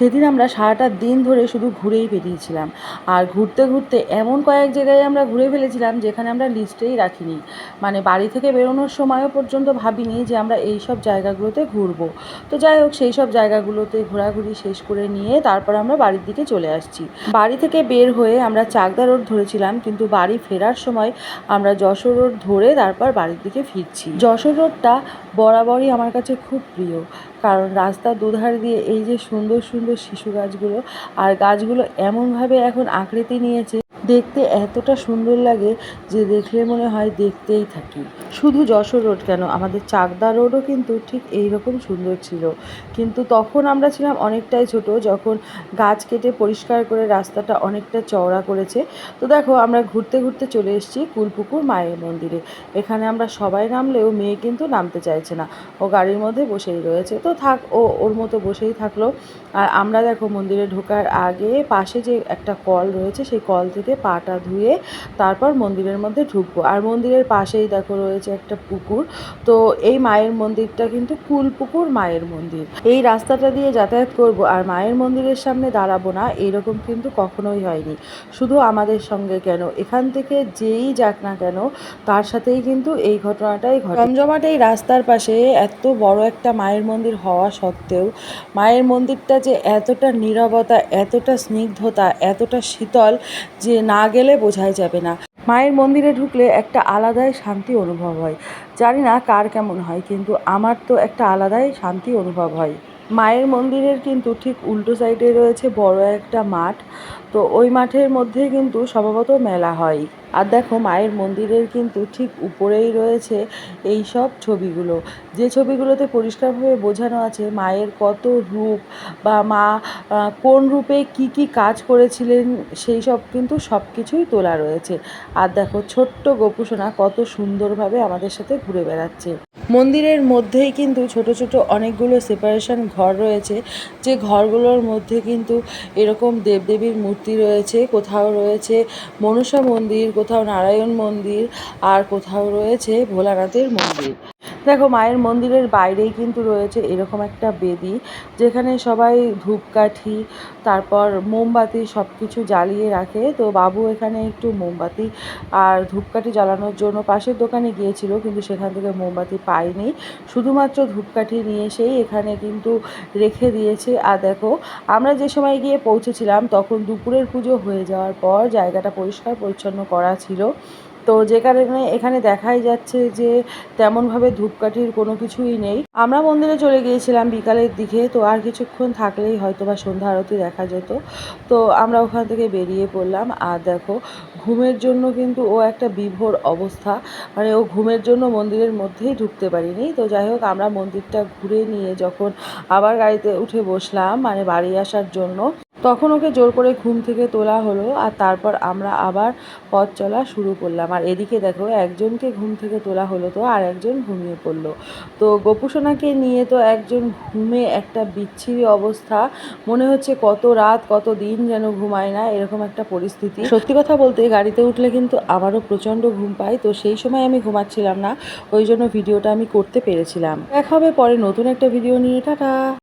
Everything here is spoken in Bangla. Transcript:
সেদিন আমরা সারাটা দিন ধরে শুধু ঘুরেই বেরিয়েছিলাম। আর ঘুরতে ঘুরতে এমন কয়েক জায়গায় আমরা ঘুরে ফেলেছিলাম যেখানে আমরা লিস্টেই রাখিনি। মানে বাড়ি থেকে বেরোনোর সময়ও পর্যন্ত ভাবিনি যে আমরা এই সব জায়গাগুলোতে ঘুরবো। তো যাই হোক সেই সব জায়গাগুলোতে ঘোরাঘুরি শেষ করে নিয়ে তারপর আমরা বাড়ির দিকে চলে আসছি। বাড়ি থেকে বের হয়ে আমরা চাকদা রোড ধরেছিলাম, কিন্তু বাড়ি ফেরার সময় আমরা যশোর রোড ধরে তারপর বাড়ির দিকে ফিরছি। যশোর রোডটা বরাবরই আমার কাছে খুব প্রিয়, কারণ রাস্তার দুধার দিয়ে এই যে সুন্দর সুন্দর শিশু গাছগুলো। আর গাছগুলো এমনভাবে এখন আকৃতি নিয়েছে দেখতে এতটা সুন্দর লাগে যে দেখলে মনে হয় দেখতেই থাকি। শুধু যশোর রোড কেন? আমাদের চাকদা রোডও কিন্তু ঠিক এই রকম সুন্দর ছিল। কিন্তু তখন আমরা ছিলাম অনেকটাই ছোট, যখন গাছ কেটে পরিষ্কার করে রাস্তাটা অনেকটা চওড়া করেছে। তো দেখো, আমরা ঘুরতে ঘুরতে চলে এসেছি কুলপুকুর মায়ের মন্দিরে। এখানে আমরা সবাই নামলেও মেয়ে কিন্তু নামতে চাইছে না। ও গাড়ির মধ্যে বসেই রয়েছে। তো থাক, ও ওর মতো বসেই থাকল। আর আমরা দেখো মন্দিরে ঢোকার আগে পাশে যে একটা কল রয়েছে, সেই কল থেকে পাটা ধুয়ে তারপর মন্দিরের মধ্যে ঢুকবো। আর মন্দিরের পাশেই দেখো রয়েছে একটা পুকুর। তো এই মায়ের মন্দিরটা কিন্তু কুলপুকুর মায়ের মন্দির। এই রাস্তাটা দিয়ে যাতায়াত করব আর মায়ের মন্দিরের সামনে দাঁড়াবো না, এরকম কিন্তু কখনোই হয়নি। শুধু আমাদের সঙ্গে কেন, এখান থেকে যেই যাক না কেন, তার সাথেই কিন্তু এই ঘটনাটাই ঘটে। জমজমাট এই রাস্তার পাশে এত বড় একটা মায়ের মন্দির হওয়া সত্ত্বেও, মায়ের মন্দিরটা যে এতটা নীরবতা, এতটা স্নিগ্ধতা, এতটা শীতল যে না গেলে বোঝাই যাবে না। মায়ের মন্দিরে ঢুকলে একটা আলাদাই শান্তি অনুভব হয়। জানি না কার কেমন হয়, কিন্তু আমার তো একটা আলাদাই শান্তি অনুভব হয়। মায়ের মন্দিরের কিন্তু ঠিক উল্টো সাইডে রয়েছে বড় একটা মাঠ। তো ওই মাঠের মধ্যেই কিন্তু স্বভাবত মেলা হয়। আর দেখো মায়ের মন্দিরের কিন্তু ঠিক উপরেই রয়েছে এই সব ছবিগুলো। যে ছবিগুলোতে পরিষ্কারভাবে বোঝানো আছে মায়ের কত রূপ বা মা কোন রূপে কি কি কাজ করেছিলেন, সেই সব কিন্তু সব কিছুই তোলা রয়েছে। আর দেখো ছোট্ট গোপুসোনা কত সুন্দরভাবে আমাদের সাথে ঘুরে বেড়াচ্ছে। মন্দিরের মধ্যেই কিন্তু ছোট ছোট অনেকগুলো সেপারেশন ঘর রয়েছে। যে ঘরগুলোর মধ্যে কিন্তু এরকম দেবদেবীর মূর্তি রয়েছে, কোথাও রয়েছে মনসা মন্দির কোথাও নারায়ণ মন্দির আর কোথাও রয়েছে ভোলানাথের মন্দির। দেখো, মায়ের মন্দিরের বাইরেই কিন্তু রয়েছে এরকম একটা বেদি, যেখানে সবাই ধূপকাঠি, তারপর মোমবাতি সব কিছু জ্বালিয়ে রাখে। তো বাবু এখানে একটু মোমবাতি আর ধূপকাঠি জ্বালানোর জন্য পাশের দোকানে গিয়েছিল, কিন্তু সেখান থেকে মোমবাতি পাইনি শুধুমাত্র ধূপকাঠি নিয়ে এসেই এখানে কিন্তু রেখে দিয়েছে। আর দেখো, আমরা যে সময় গিয়ে পৌঁছেছিলাম, তখন দুপুরের পুজো হয়ে যাওয়ার পর জায়গাটা পরিষ্কার পরিচ্ছন্ন করা ছিল। তো যে কারণে এখানে দেখাই যাচ্ছে যে তেমনভাবে ধূপকাঠির কোনো কিছুই নেই। আমরা মন্দিরে চলে গিয়েছিলাম বিকালের দিকে, তো আর কিছুক্ষণ থাকলেই হয়তো বা সন্ধ্যা আরতি দেখা যেত। তো আমরা ওখান থেকে বেরিয়ে পড়লাম। আর দেখো, ঘুমের জন্য কিন্তু ও একটা বিভোর অবস্থা। মানে ও ঘুমের জন্য মন্দিরের মধ্যেই ঢুকতে পারিনি। তো যাই হোক, আমরা মন্দিরটা ঘুরে নিয়ে যখন আবার গাড়িতে উঠে বসলাম মানে বাড়ি আসার জন্য। তখন ওকে জোর করে ঘুম থেকে তোলা হলো আর তারপর আমরা আবার পথ চলা শুরু করলাম। আর এদিকে দেখো, একজনকে ঘুম থেকে তোলা হলো তো, আর একজন ঘুমিয়ে পড়ল। তো গোপুসোনাকে নিয়ে তো একজন ঘুমে একটা বিচ্ছিরি অবস্থা। মনে হচ্ছে কত রাত, কত দিন যেন ঘুমায় না, এরকম একটা পরিস্থিতি। সত্যি কথা বলতে, গাড়িতে উঠলে কিন্তু আমারও প্রচণ্ড ঘুম পাই তো সেই সময় আমি ঘুমাচ্ছিলাম না, ওই জন্য ভিডিওটা আমি করতে পেরেছিলাম। দেখা হবে পরে নতুন একটা ভিডিও নিয়ে, টাটা!